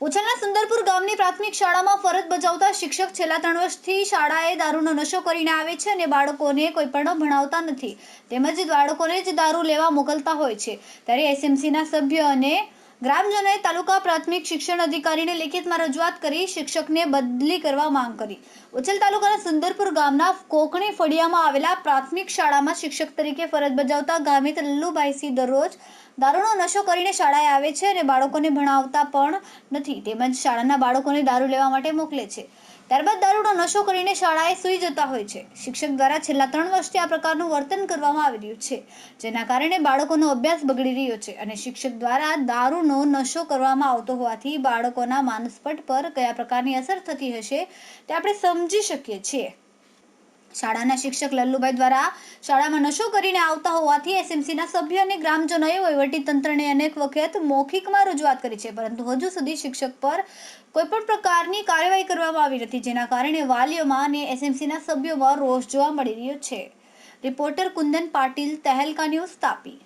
ઉછલના સુંદરપુર ગામની પ્રાથમિક શાળામાં ફરજ બજાવતા શિક્ષક છેલ્લા ત્રણ વર્ષથી શાળાએ દારૂનો નશો કરીને આવે છે અને બાળકોને કોઈ પણ ભણાવતા નથી. તેમજ બાળકોને જ દારૂ લેવા મોકલતા હોય છે. ત્યારે એસએમસીના સભ્ય અને ગ્રામજનોએ તાલુકા પ્રાથમિક શિક્ષણ અધિકારીને લેખિતમાં રજૂઆત કરી, શિક્ષકને બદલી કરવા માંગ કરી. ઉછેલ તાલુકાના સુંદરપુર ગામના કોકણી ફળિયામાં આવેલા પ્રાથમિક શાળામાં શિક્ષક તરીકે ફરજ બજાવતા ગામિત લલ્લુભાઈસી દરરોજ દારૂનો નશો કરીને શાળાએ આવે છે અને બાળકોને ભણાવતા પણ નથી. તેમજ શાળાના બાળકોને દારૂ લેવા માટે મોકલે છે. ત્યારબાદ દારૂનો નશો કરીને શાળાએ સૂઈ જતા હોય છે. શિક્ષક દ્વારા છેલ્લા ત્રણ વર્ષથી આ પ્રકારનું વર્તન કરવામાં આવી રહ્યું છે, જેના કારણે બાળકોનો અભ્યાસ બગડી રહ્યો છે અને શિક્ષક દ્વારા દારૂનો નશો કરવામાં આવતો હોવાથી બાળકોના માનસપટ પર કયા પ્રકારની અસર થતી હશે તે આપણે સમજી શકીએ છીએ. શાળાના શિક્ષક લલ્લુભાઈ દ્વારા શાળામાં નશો કરીને આવતા હોવાથી એસએમસીના સભ્ય અને ગ્રામજનોએ વહીવટીતંત્રને અનેક વખત મૌખિકમાં રજૂઆત કરી છે. પરંતુ હજુ સુધી શિક્ષક પર કોઈપણ પ્રકારની કાર્યવાહી કરવામાં આવી નથી, જેના કારણે વાલીઓમાં અને એસએમસીના સભ્યોમાં રોષ જોવા મળી રહ્યો છે. Reporter Kundan Patil, Tehelka news Tapi.